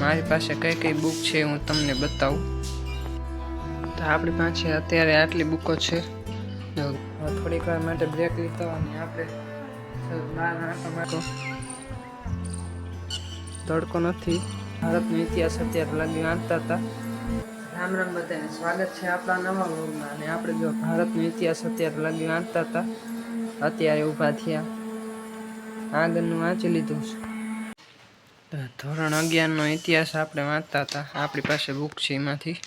મારી પાસે કઈ કઈ બુક છે હું તમને બતાવું. તો આપણી પાસે અત્યારે આટલી બુકો છે. થોડીક વાર માટે બ્રેક લીધો અને આપણે મારતો તડકો નથી. ભારતનો ઇતિહાસ અત્યારે લગી વાંચતા હતા. રામ રામ બધાને સ્વાગત છે આપણા નવા વર્ગમાં અને આપણે જો ભારતનો ઇતિહાસ અત્યારે લગી વાંચતા હતા, અત્યારે ઊભા થયા. આગળનું વાંચી લીધું છે. ધોરણ અગિયારનો ઇતિહાસ આપણે વાંચતા હતા. આપણી પાસે બુક છે એમાંથી.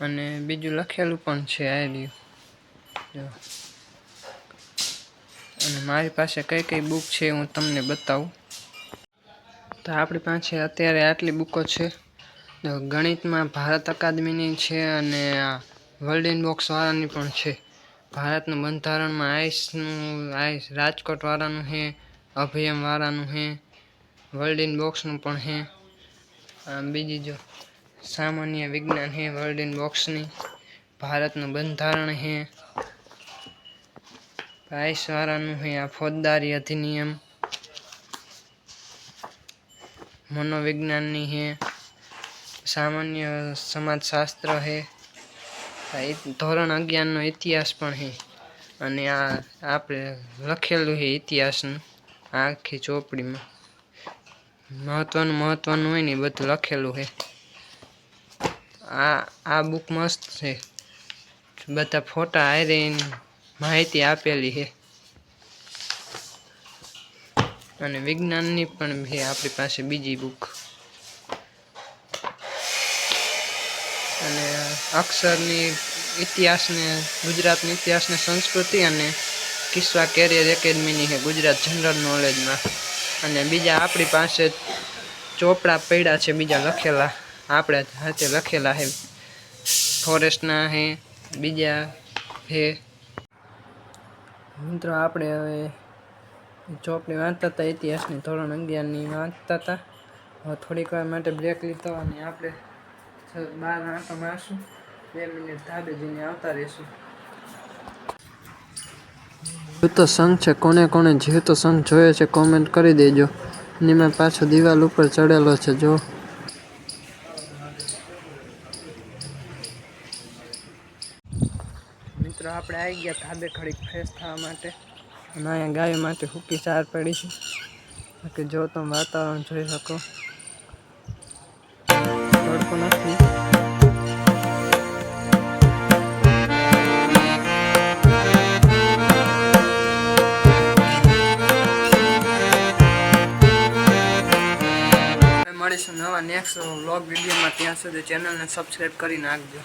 અને બીજું લખેલું પણ છે આવેલું અને મારી પાસે કઈ કઈ બુક છે હું તમને બતાવું. તો આપણી પાસે અત્યારે આટલી બુકો છે. ગણિતમાં ભારત અકાદમીની છે અને આ વર્લ્ડ ઇન બોક્સ વાળાની પણ છે. ભારતનું બંધારણમાં આઈસનું, આઈસ રાજકોટ વાળાનું છે અભયમ વાળાનું છે વર્લ્ડ ઇન બોક્સનું પણ છે બીજી જો સામાન્ય વિજ્ઞાન છે વર્લ્ડ ઇન બોક્સની ભારતનું બંધારણ છે આઈસ છે આ ફોજદારી અધિનિયમ. મનોવિજ્ઞાનની છે સામાન્ય સમાજશાસ્ત્ર છે ધોરણ અગિયારનો ઇતિહાસ પણ છે અને આ, આપણે લખેલું છે ઇતિહાસનું. આખી ચોપડીમાં. મહત્વનું મહત્વનું હોય ને એ બધું લખેલું છે. આ આ બુક મસ્ત છે. બધા ફોટા હારે માહિતી આપેલી છે. અને વિજ્ઞાનની પણ છે આપણી પાસે બીજી બુક અને અક્ષરની ઇતિહાસને, ગુજરાતની ઇતિહાસને સંસ્કૃતિ અને કિસ્સા કેરિયર એકેડમીની છે, ગુજરાત જનરલ નોલેજમાં. અને બીજા આપણી પાસે ચોપડા પડ્યા છે, બીજા લખેલા. આપણે હાથે લખેલા છે. ફોરેસ્ટના છે, બીજા છે. મિત્રો, આપણે હવે ચોપડી વાંચતા હતા, ઇતિહાસની ધોરણ અગિયારની વાંચતા હતા. હવે થોડીક વાર માટે બ્રેક લીધો અને આપણે બહાર આંટો મારશું બે મિનિટ ધાબે આવતા રહીશું. તો સંઘ છે કોને કોને જીવતો સંઘ જોયો છે કોમેન્ટ કરી દેજો. અને મેં પાછો દિવાલ ઉપર ચડેલો છે, જો. મિત્રો, આપણે આવી ગયા ધાબે ખડી ફ્રેશ થવા માટે. અને અહીંયા ગાય માટે હુકી ચાર પડી છે. કે જો તમે વાતાવરણ જોઈ શકો. નથી. મળીશું નવા નેક્સ્ટ વ્લોગ વિડીયોમાં. ત્યાં સુધી ચેનલને સબસ્ક્રાઈબ કરી નાખજો.